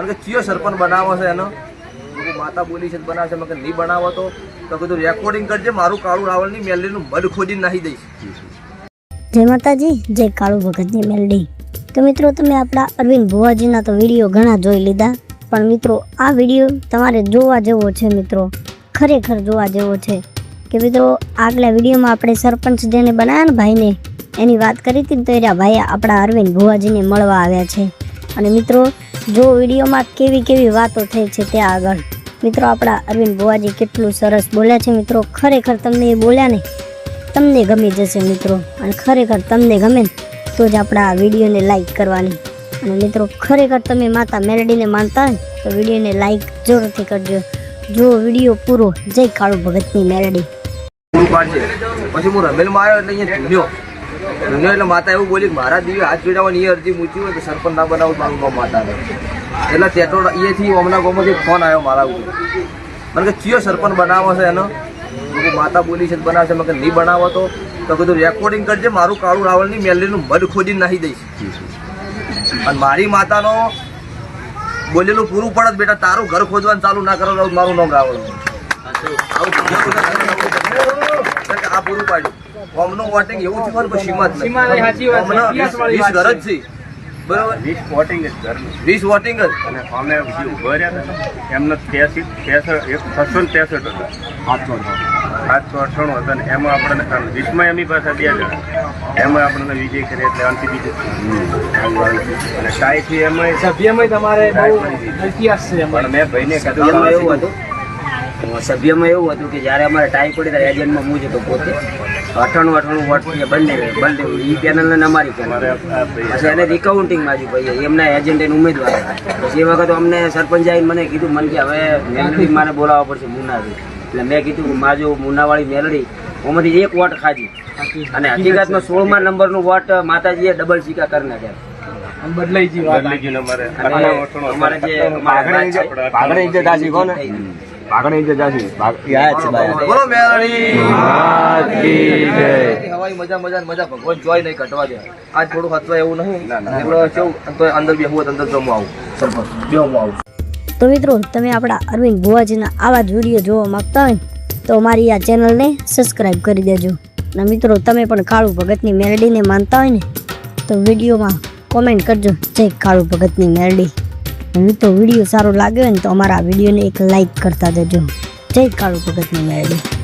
કારણ કે ચિયો સરપંચ બનાવો છે એનો? માતા બોલી છે બનાવશે બનાવે મેં નહીં બનાવો તો? કીધું રેકોર્ડિંગ કરજે, મારું કાળું રાવળની મેલડીનું મધ ખોદી નાખી દઈશ. જય માતાજી, જય કાળુ ભગતની મેલડી. તો મિત્રો, તમે આપણા અરવિંદ ભુવાજીના તો વીડિયો ઘણા જોઈ લીધા, પણ મિત્રો, આ વીડિયો તમારે જોવા જેવો છે મિત્રો, ખરેખર જોવા જેવો છે. કે મિત્રો, આગલા વિડીયોમાં આપણે સરપંચ જેને બનાવ્યા ને ભાઈને, એની વાત કરી હતી તો એના ભાઈ આપણા અરવિંદ ભુવાજીને મળવા આવ્યા છે. અને મિત્રો જો વિડીયોમાં કેવી કેવી વાતો થઈ છે ત્યાં આગળ. મિત્રો, આપણા અરવિંદ ભુવાજી કેટલું સરસ બોલ્યા છે. મિત્રો, ખરેખર તમને એ બોલ્યા ને તમને ગમી જશે મિત્રો. અને ખરેખર તમને ગમે તો જ આપણા વિડીયોને લાઈક કરવાની. અને મિત્રો, ખરેખર તમે માતા મેલડીને માનતા હોય તો વિડીયોને લાઈક જરૂરથી કરજો. જો વીડિયો પૂરો, જય કાળુ ભગતની પૂરું પછી હું રમેલમાં આવ્યો એટલે અહીંયા ચૂન્યો એટલે માતા એવું બોલી મારા દીવી હાથ જોડાવાની એ અરજી મૂકી હોય કે સરપંચ ના બનાવું મારું ગામ માતા એટલે ટેટો અહીંયાથી હમણાં ગામમાંથી ફોન આવ્યો મારા ઉપર. મને કે ચિયો સરપંચ બનાવો છે એનો? માતા બોલી છે બનાવશે બનાવે છે. મેં કીધું નહીં બનાવો તો? તો કીધું રેકોર્ડિંગ કરજે, મારું કાળું રાવળની મેલરીનું મધ ખોદી નાખી દઈશ. અને મારી માતાનો બોલેલું પૂરું પડત બેટા, તારું ઘર ખોદવાનું ચાલુ ના કરો મારું નામ રાવળ આ પૂરું પાડ્યું. કોમનું વોટિંગ એવું થયું ને નહીં. સીમા. કોમના વીસ ઘર જ છે. બરાબર? વીસ વોટિંગ જ ઘરનું વીસ વોટિંગ જ. અને અમે જે ઊભા રહ્યા હતા ને, એમનો ત્રેસઠ એક છસો ને ત્રેસઠ હતા. સાતસો અઠ્ઠાણું. હતા ને એમાં આપણને વીસમાં એમની પાસે બે જણા. એમાં આપણને વિજય કરીએ એટલે અંતિ બીજું અને ટાઈથી એમાં સભ્યમાં તમારે બહુ ઇતિહાસ છે પણ મેં ભાઈને સભ્યમાં એવું હતું. સભ્યમાં એવું હતું કે જ્યારે અમારે ટાઈ પડી ત્યારે એજન્ટમાં હું જતો પોતે. અઠાણું અઠાણું વોટ એ બંને બંને ઈ પેનલ ને અમારી પેનલ પછી એને રિકાઉન્ટિંગ જ ભાઈ એમના એજન્ટ એને ઉમેદવાર પછી એ વખત અમને સરપંચ આવીને મને કીધું મને કે હવે મેલડી મારે બોલાવવા પડશે મુનાથી એટલે મેં કીધું માજો મુનાવાળી મેલડી ઓમાંથી એક વોટ ખાધી. અને હકીકતમાં સોળમા નંબરનું વોટ માતાજીએ ડબલ સિક્કા કરી નાખ્યા. બદલાઈ ગયું અમારે. જે પાઘડી છે, જે- પાઘડી જે દાસી કોને? થઈ ગઈ. પાઘડી જે દાસી યાદ છે ભાઈ. બોલો જય. હવાઈ મજા મજા મજા ભગવાન જોઈ નહીં કટવા દે. આજ થોડું હતવા એવું નહીં. એટલે કેવું? તો અંદર હોય અંદર જમવા આવું. સરપંચ. બેહવું આવું. તો મિત્રો તમે આપણા અરવિંદ ભુવાજીના આવા જ વીડિયો જોવા માંગતા હોય ને તો અમારી આ ચેનલને સબસ્ક્રાઈબ કરી દેજો. અને મિત્રો તમે પણ કાળુ ભગતની મેલડીને માનતા હોય ને તો વિડીયોમાં કોમેન્ટ કરજો. જય કાળુ ભગતની મેલડી. અને તો વીડિયો સારો લાગ્યો ને તો અમારા વિડીયોને એક લાઈક કરતા જજો. જય કાળુ ભગતની મેલડી